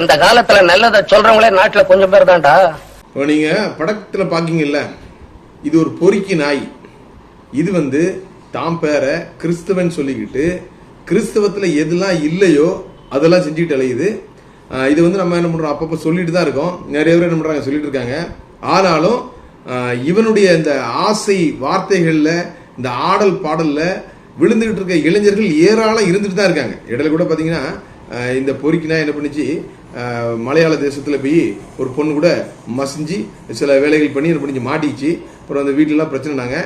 இந்த காலத்துல நல்லதை சொல்றவங்களே நாட்டுல கொஞ்சம் பேர் தான்டா. இப்போ நீங்கள் படத்தில் பாக்கீங்கல்ல? இது ஒரு பொறுக்கி நாய். இது வந்து தாம் பேரை கிறிஸ்தவன் சொல்லிக்கிட்டு கிறிஸ்தவத்தில் எதெல்லாம் இல்லையோ அதெல்லாம் செஞ்சுக்கிட்டு அலையுது. இது வந்து நம்ம என்ன பண்ணுறோம் அப்பப்போ சொல்லிட்டு தான் இருக்கோம். நிறைய பேர் என்ன பண்றாங்க சொல்லிட்டு இருக்காங்க. ஆனாலும் இவனுடைய இந்த ஆசை வார்த்தைகளில் இந்த ஆடல் பாடலில் விழுந்துகிட்டு இருக்க இளைஞர்கள் ஏராளம் இருந்துட்டு தான் இருக்காங்க. இடையில கூட பார்த்தீங்கன்னா இந்த பொறுக்கினா என்ன பண்ணுச்சு? மலையாள தேசத்தில் போய் ஒரு பொண்ணு கூட மசிஞ்சு சில வேலைகள் பண்ணி என்ன பண்ணிச்சு? மாட்டிச்சு அப்புறம் அந்த வீட்டிலலாம் பிரச்சனைனாங்க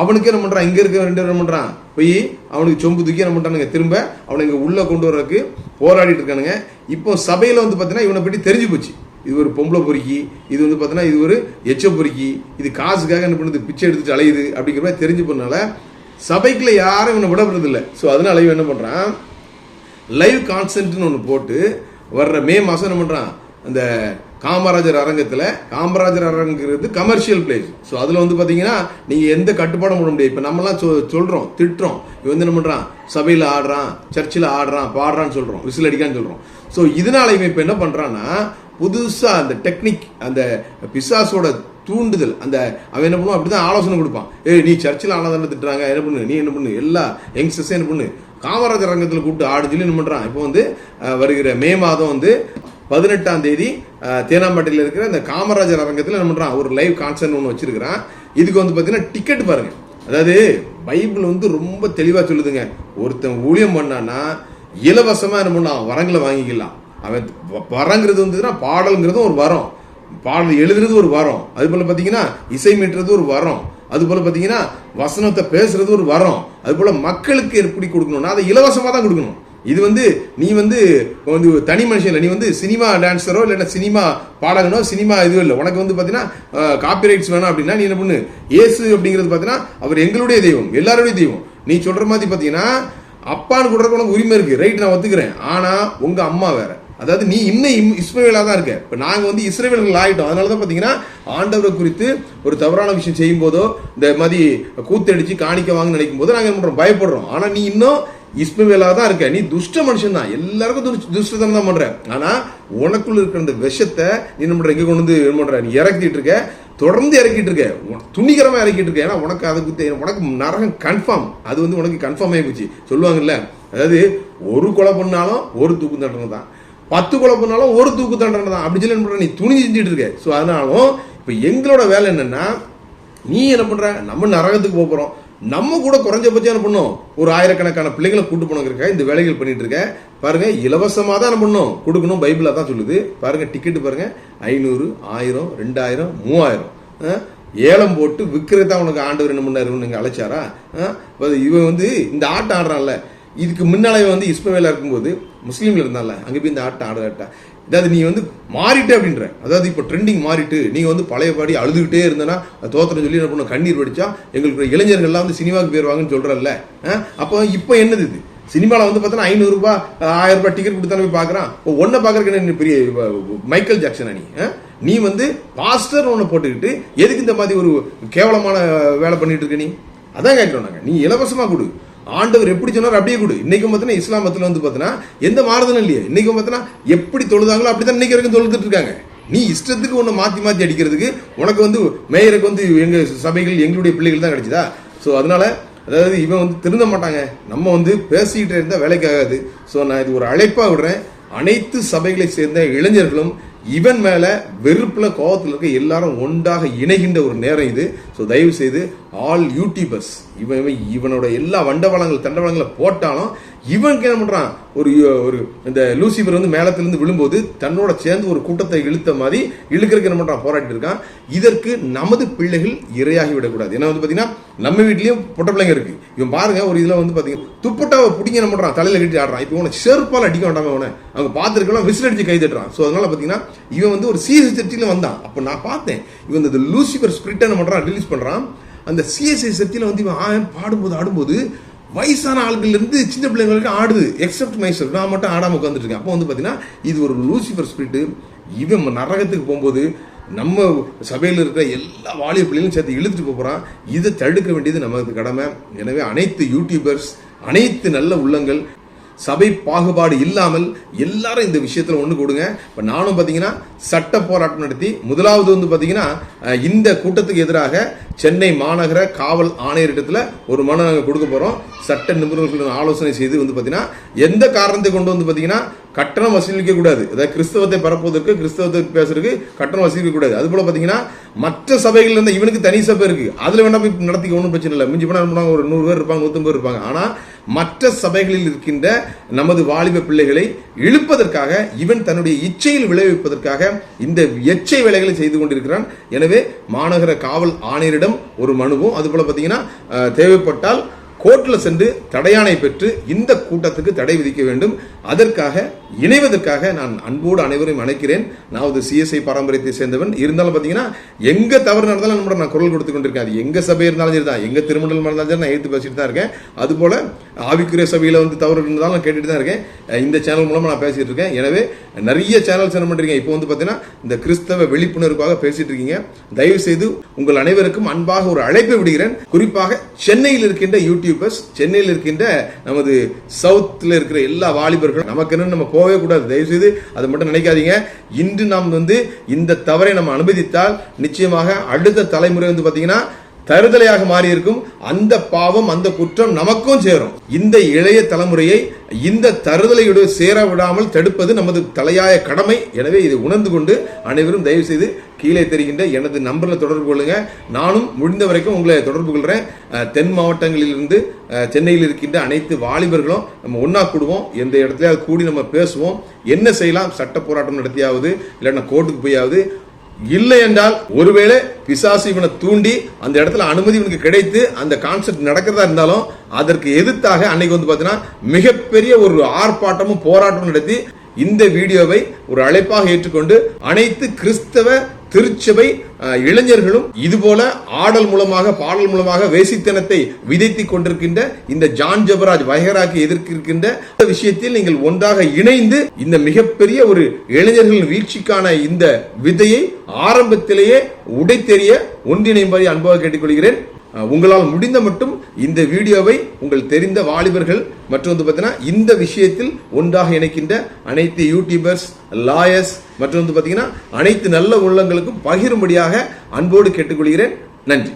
அவனுக்கு என்ன பண்ணுறான் இங்கே இருக்க ரெண்டு என்ன பண்ணுறான் போய் அவனுக்கு சொம்பு தூக்கி என்ன பண்ணுறானுங்க திரும்ப அவனை இங்கே உள்ளே கொண்டு வர்றதுக்கு போராடிட்டு இருக்கானுங்க. இப்போ சபையில் வந்து பார்த்தீங்கன்னா இவனை பற்றி தெரிஞ்சு போச்சு. இது ஒரு பொம்பளை பொறுக்கி இது வந்து பார்த்தீங்கன்னா இது ஒரு எச்ச பொறுக்கி இது காசுக்காக என்ன பண்ணுது? பிச்சை எடுத்துட்டு அலையுது அப்படிங்கிற மாதிரி தெரிஞ்சு போனால சபைக்குள்ள யாரும் இவனை விடப்படுறது இல்லை ஸோ அதனால இவன் என்ன பண்ணுறான் லைவ் கான்சென்ட்னு ஒன்று போட்டு வர்ற மே மாதம் என்ன பண்ணுறான் அந்த காமராஜர் அரங்கத்தில் காமராஜர் அரங்கிறது கமர்ஷியல் பிளேஸ் ஸோ அதில் வந்து பார்த்தீங்கன்னா நீங்கள் எந்த கட்டுப்பாடும் போட முடியாது. இப்போ நம்மலாம் சொ சொல்கிறோம் திட்டுறோம். இவன் வந்து என்ன பண்ணுறான் சபையில் ஆடுறான் சர்ச்சில் ஆடுறான் பாடுறான்னு சொல்கிறோம் விசில் அடிக்கான்னு சொல்கிறோம் ஸோ இதனால இவன் இப்போ என்ன பண்ணுறான்னா புதுசாக அந்த டெக்னிக் அந்த பிசாசோட தூண்டுதல் அந்த அவன் என்ன பண்ணுவான்? அப்படி தான் ஆலோசனை கொடுப்பான். ஏய் நீ சர்ச்சில் ஆளாதானே திட்டுறாங்க? என்ன பண்ணு? நீ என்ன பண்ணு? எல்லா யங்ஸ்டர்ஸே என்ன பண்ணு? காமராஜர் ரங்கத்தில் கூப்பிட்டு ஆடு சொல்லி என்ன பண்ணுறான் இப்போ வந்து வருகிற மே மாதம் வந்து பதினெட்டாம் தேதி தேனாம்பட்டியில் இருக்கிற அந்த காமராஜர் அரங்கத்தில் என்ன பண்ணுறான் ஒரு லைவ் கான்சர்ட் ஒன்று வச்சிருக்கிறான். இதுக்கு வந்து பார்த்தீங்கன்னா டிக்கெட் பாருங்க. அதாவது பைபிள் வந்து ரொம்ப தெளிவாக சொல்லுதுங்க. ஒருத்தன் ஊழியம் பண்ணான்னா இலவசமாக என்ன பண்ணான் வரங்களை வாங்கிக்கலாம். அவன் வ- வரங்கிறது வந்துன்னா பாடலுங்கிறதும் ஒரு வரம். பாடல் எழுதுறது ஒரு வரம். அது போல் பார்த்தீங்கன்னா இசை மீட்டுறது ஒரு வரம். அது போல் பார்த்தீங்கன்னா வசனத்தை பேசுறது ஒரு வரம். அதுபோல் மக்களுக்கு எப்படி கொடுக்கணும்னா அதை இலவசமாக தான் கொடுக்கணும். இது வந்து நீ வந்து வந்து தனி மனுஷன் இல்லை நீ வந்து சினிமா டான்ஸரோ இல்லைன்னா சினிமா பாடகனோ சினிமா இதுவும் இல்லை. உனக்கு வந்து பார்த்தீங்கன்னா காப்பிரைட்ஸ் வேணும் அப்படின்னா நீ என்ன பண்ணு? ஏசு அப்படிங்கிறது பார்த்தீங்கன்னா அவர் எங்களுடைய தெய்வம் எல்லாருடைய தெய்வம். நீ சொல்கிற மாதிரி பார்த்தீங்கன்னா அப்பான்னு கொடுறதுக்கு உனக்கு உரிமை இருக்குது ரைட் நான் ஒத்துக்கிறேன். ஆனால் உங்கள் அம்மா வேறு. அதாவது நீ இன்னும் இம்- தான் இருக்க. இப்போ நாங்கள் வந்து இஸ்ரேவேலர்கள் ஆகிட்டோம் அதனால தான் பார்த்தீங்கன்னா ஆண்டவரை குறித்து ஒரு தவறான விஷயம் செய்யும் போதோ இந்த மாதிரி கூத்தடிச்சு காணிக்க வாங்க நினைக்கும் போது நாங்கள் என்ன பண்ணுறோம் பயப்படுறோம். ஆனால் நீ இன்னும் இஸ்மவேலா தான் இருக்க. நீ துஷ்ட மனுஷன் தான் எல்லாருக்கும் துஷ்ட- துஷ்டத்தனம் தான் பண்ணுற ஆனால் உனக்குள்ள இருக்கிற அந்த விஷத்தை நீ என்ன பண்ணுற எங்கே கொண்டு வந்து என்ன பண்ணுற நீ இறக்கிட்டு இருக்க. தொடர்ந்து இறக்கிட்டு இருக்க. துணிகரமாக இறக்கிட்டு இருக்க. ஏன்னா உனக்கு அதுக்கு உனக்கு நரகம் கன்ஃபார்ம் அது வந்து உனக்கு கன்ஃபார்ம் ஆகி போச்சு. சொல்லுவாங்கல்ல அதாவது ஒரு கொலை பண்ணாலும் ஒரு தூக்கு தண்டனை தான். பத்து கொலை பண்ணாலும் ஒரு தூக்கு தண்டனை தான். அப்படி சொல்லி என்ன பண்ற? நீ துணி செஞ்சுட்டு இருக்க. ஸோ அதனாலும் இப்போ எங்களோட வேலை என்னன்னா நீ என்ன பண்ற? நம்ம நரகத்துக்கு போகிறோம் நம்ம கூட குறைஞ்சபட்சம் என்ன பண்ணோம்? ஒரு ஆயிரக்கணக்கான பிள்ளைங்களை கூட்டு போனங்க இந்த வேலைகள் பண்ணிட்டு இருக்க. பாருங்க இலவசமாக தான் என்ன பண்ணணும் கொடுக்கணும் பைபிளாக தான் சொல்லுது. பாருங்க டிக்கெட் பாருங்க. ஐநூறு ஆயிரம் ரெண்டாயிரம் மூவாயிரம். ஏலம் போட்டு விற்கிறதா உனக்கு ஆண்டவர் என்ன பண்ணாரு? நீங்கள் அழைச்சாரா? இவன் வந்து இந்த ஆட்டம் ஆடுறான்ல. இதுக்கு முன்னாலே வந்து இஸ்மவேலா இருக்கும்போது முஸ்லீம்ல இருந்தால அங்க போய் இந்த ஆட்டம் ஆடுறாட்டா அதாவது நீ வந்து மாறிட்ட அப்படின்ற. அதாவது இப்போ ட்ரெண்டிங் மாறிட்டு நீங்கள் வந்து பழைய பாடி அழுதுகிட்டே இருந்தனா தோத்திரம் சொல்லி என்ன பண்ண கண்ணீர் வடிச்சா எங்களுக்கு இளைஞர்கள்லாம் வந்து சினிமாவுக்கு போயிருவாங்கன்னு சொல்றல்ல. அப்போ இப்போ என்னது இது? சினிமாவில் வந்து பார்த்தோன்னா ஐநூறுரூபா ஆயிரம் ரூபாய் டிக்கெட் கொடுத்தாலும் போய் பார்க்குறான். ஒன்றை பார்க்குறக்கு என்ன பெரிய மைக்கேல் ஜாக்சனா நீ? நீ வந்து பாஸ்டர் ஒன்று போட்டுக்கிட்டு எதுக்கு இந்த மாதிரி ஒரு கேவலமான வேலை பண்ணிட்டு இருக்க நீ? அதான் கேட்குறோம் நாங்கள் நீ இலவசமாக கொடு. ஆண்டவர் எப்படி சொன்னார் அப்படியே கொடு. இன்னைக்கும் பார்த்தீங்கன்னா இஸ்லாமத்தில் வந்து பார்த்தீங்கன்னா எந்த மாறுதலும் இல்லையே. இன்னைக்கும் பார்த்தீங்கன்னா எப்படி தொழுதாங்களோ அப்படி தான் இன்னைக்கு வரைக்கும் தொழுதுட்டு இருக்காங்க. நீ இஷ்டத்துக்கு ஒன்று மாற்றி மாற்றி அடிக்கிறதுக்கு உனக்கு வந்து மேயருக்கு வந்து எங்கள் சபைகள் எங்களுடைய பிள்ளைகள் தான் கிடைச்சதா? ஸோ அதனால அதாவது இவன் வந்து திருந்த மாட்டாங்க. நம்ம வந்து பேசிக்கிட்டே இருந்தால் வேலைக்கு ஆகாது. ஸோ நான் இது ஒரு அழைப்பாக விடுறேன். அனைத்து சபைகளை சேர்ந்த இளைஞர்களும் இவன் மேல வெறுப்புல கோவத்தில் இருக்க எல்லாரும் ஒன்றாக இணைகின்ற ஒரு நேரம் இது. ஸோ தயவு செய்து ஆல் யூடியூபர்ஸ் இவன் இவனோட எல்லா வண்டவளங்கள் தண்டவளங்களை போட்டாலும் இவனுக்கு என்ன பண்றான்? ஒரு ஒரு இந்த லூசிபர் வந்து மேலத்திலிருந்து விழும்போது தன்னோட சேர்ந்து ஒரு கூட்டத்தை இழுத்த மாதிரி இழுக்கிறதுக்கு என்ன பண்றான்? போராடிட்டு இருக்கான். இதற்கு நமது பிள்ளைகள் இரையாகி விடக்கூடாது. ஏன்னா வந்து பாத்தீங்கன்னா நம்ம வீட்லயும் பொட்ட பிள்ளைங்க இருக்கு. இவன் பாருங்க ஒரு இதுல வந்து பாத்தீங்கன்னா துப்பட்டாவை பிடிங்க என்ன பண்றான்? தலையில கட்டி ஆடுறான். இப்போ உன செருப்பால் அடிக்க வேண்டாம அவனை அவங்க பார்த்துருக்கலாம் விசில் அடிச்சு கை தட்டுறான். ஸோ அதனால பாத்தீங்கன்னா இவன் வந்து ஒரு சிஎஸ்சி சர்ச்சில் வந்தான். அப்போ நான் பார்த்தேன் இவன் இந்த லூசிபர் ஸ்பிரிட் என்ன பண்றான்? ரிலீஸ் பண்றான். அந்த சிஎஸ்ஐ சர்ச்சில் வந்து இவன் ஆ- பாடும்போது ஆடும்போது வயசான ஆட்கள்லேருந்து சின்ன பிள்ளைங்களுக்கு ஆடுது. எக்ஸப்ட் மைசர் நான் மட்டும் ஆடாம உட்காந்துருக்கேன் அப்போ வந்து பார்த்தீங்கன்னா இது ஒரு லூசிஃபர் ஸ்பிரிட்டு இவன் நரகத்துக்கு போகும்போது நம்ம சபையில் இருக்கிற எல்லா வாலிய பிள்ளைகளும் சேர்த்து இழுத்துட்டு போகிறான் இதை தடுக்க வேண்டியது நமக்கு கடமை. எனவே அனைத்து யூடியூபர்ஸ் அனைத்து நல்ல உள்ளங்கள் சபை பாகுபாடு இல்லாமல் எல்லாரும் இந்த விஷயத்தில் ஒன்று கொடுங்க. இப்போ நானும் பார்த்தீங்கன்னா சட்ட போராட்டம் நடத்தி முதலாவது வந்து பார்த்தீங்கன்னா இந்த கூட்டத்துக்கு எதிராக சென்னை மாநகர காவல் ஆணையரிடத்தில் ஒரு மனு நாங்கள் கொடுக்க போகிறோம் சட்ட நிபுணர்களுடன் ஆலோசனை செய்து வந்து பார்த்தீங்கன்னா எந்த காரணத்தை கொண்டு வந்து பார்த்தீங்கன்னா கட்டணம் வசூலிக்க கூடாது. அதாவது கிறிஸ்தவத்தை பரப்புவதற்கு கிறிஸ்தவத்தை பேசுறதுக்கு கட்டணம் வசூலிக்க கூடாது. அது போல பாத்தீங்கன்னா மற்ற சபைகள் இருந்த இவனுக்கு தனி சபை இருக்கு. அதில் வேணா போய் நடத்திக்க ஒன்றும் பிரச்சனை இல்லை. மிஞ்சி போனால் பண்ணுவாங்க? ஒரு நூறு பேர் இருப்பாங்க நூற்றம்பது பேர் இருப்பாங்க. ஆனால் மற்ற சபைகளில் இருக்கின்ற நமது வாலிப பிள்ளைகளை இழுப்பதற்காக இவன் தன்னுடைய இச்சையில் விளைவிப்பதற்காக இந்த எச்சை வேலைகளை செய்து கொண்டிருக்கிறான். எனவே மாநகர காவல் ஆணையரிடம் ஒரு மனுவும் அதுபோல் பார்த்தீங்கன்னா தேவைப்பட்டால் கோர்ட்டில் சென்று தடையாணை பெற்று இந்த கூட்டத்துக்கு தடை விதிக்க வேண்டும். அதற்காக இணைவதற்காக நான் அன்போடு அனைவரையும் அழைக்கிறேன் நான் ஒரு சிஎஸ்ஐ பாரம்பரியத்தை சேர்ந்தவன். இருந்தாலும் பார்த்தீங்கன்னா எங்கே தவறு நடந்தாலும் நம்ம நான் குரல் கொடுத்து கொண்டிருக்கேன் அது எங்கள் சபை இருந்தாலும் சரி தான் எங்கள் திருமணம் இருந்தாலும் சரி நான் எடுத்து பேசிட்டு தான் இருக்கேன். அது போல ஆவிக்குரிய சபையில் வந்து தவறு இருந்தாலும் நான் கேட்டுட்டு தான் இருக்கேன். இந்த சேனல் மூலமாக நான் பேசிகிட்டு இருக்கேன். எனவே நிறைய சேனல்ஸ் என்ன பண்ணுறீங்க இப்போ வந்து பார்த்தீங்கன்னா இந்த கிறிஸ்தவ விழிப்புணர்வுக்காக பேசிகிட்டு இருக்கீங்க. தயவு செய்து உங்கள் அனைவருக்கும் அன்பாக ஒரு அழைப்பை விடுகிறேன். குறிப்பாக சென்னையில் இருக்கின்ற யூடியூப் யூடியூபர்ஸ் சென்னையில் இருக்கின்ற நமது சவுத்ல இருக்கிற எல்லா வாலிபர்களும் நமக்கு என்ன நம்ம போகவே கூடாது. தயவு செய்து அதை மட்டும் நினைக்காதீங்க. இன்று நாம் வந்து இந்த தவறை நம்ம அனுமதித்தால் நிச்சயமாக அடுத்த தலைமுறை வந்து பாத்தீங்கன்னா தருதலையாக மாறியிருக்கும் அந்த பாவம் அந்த குற்றம் நமக்கும் சேரும். இந்த இளைய தலைமுறையை இந்த தருதலையோடு சேர விடாமல் தடுப்பது நமது தலையாய கடமை. எனவே இதை உணர்ந்து கொண்டு அனைவரும் தயவு செய்து கீழே தெரிகின்ற எனது நம்பரில் தொடர்பு கொள்ளுங்க. நானும் முடிந்த வரைக்கும் உங்களை தொடர்பு கொள்கிறேன் தென் மாவட்டங்களிலிருந்து சென்னையில் இருக்கின்ற அனைத்து வாலிபர்களும் நம்ம ஒன்றா கூடுவோம். எந்த இடத்துலயாவது கூடி நம்ம பேசுவோம். என்ன செய்யலாம்? சட்ட போராட்டம் நடத்தியாவது இல்லைன்னா கோர்ட்டுக்கு போயாவது இல்லை என்றால் ஒருவேளை பிசாசு இவனை தூண்டி அந்த இடத்துல அனுமதி இவனுக்கு கிடைத்து அந்த கான்செப்ட் நடக்கிறதா இருந்தாலும் அதற்கு எதிர்த்தாக அன்னைக்கு வந்து பார்த்தீங்கன்னா மிகப்பெரிய ஒரு ஆர்ப்பாட்டமும் போராட்டமும் நடத்தி இந்த வீடியோவை ஒரு அழைப்பாக ஏற்றுக்கொண்டு அனைத்து கிறிஸ்தவ திருச்சபை இளைஞர்களும் இதுபோல ஆடல் மூலமாக பாடல் மூலமாக வேசித்தனத்தை விதைத்துக் கொண்டிருக்கின்ற இந்த ஜான் ஜபராஜ் வயகராக்கு எதிர்க்கின்ற விஷயத்தில் நீங்கள் ஒன்றாக இணைந்து இந்த மிகப்பெரிய ஒரு இளைஞர்களின் வீழ்ச்சிக்கான இந்த விதையை ஆரம்பத்திலேயே உடைத்தெறிய ஒன்றிணையும்படி அன்பாக கேட்டுக்கொள்கிறேன். உங்களால் முடிந்த மட்டும் இந்த வீடியோவை உங்கள் தெரிந்த வாலிபர்கள் மற்றும் வந்து பார்த்தீங்கன்னா இந்த விஷயத்தில் ஒன்றாக இணைக்கின்ற அனைத்து யூடியூபர்ஸ் லாயர்ஸ் மற்றும் வந்து பார்த்தீங்கன்னா அனைத்து நல்ல உள்ளங்களுக்கும் பகிரும்படியாக அன்போடு கேட்டுக்கொள்கிறேன். நன்றி.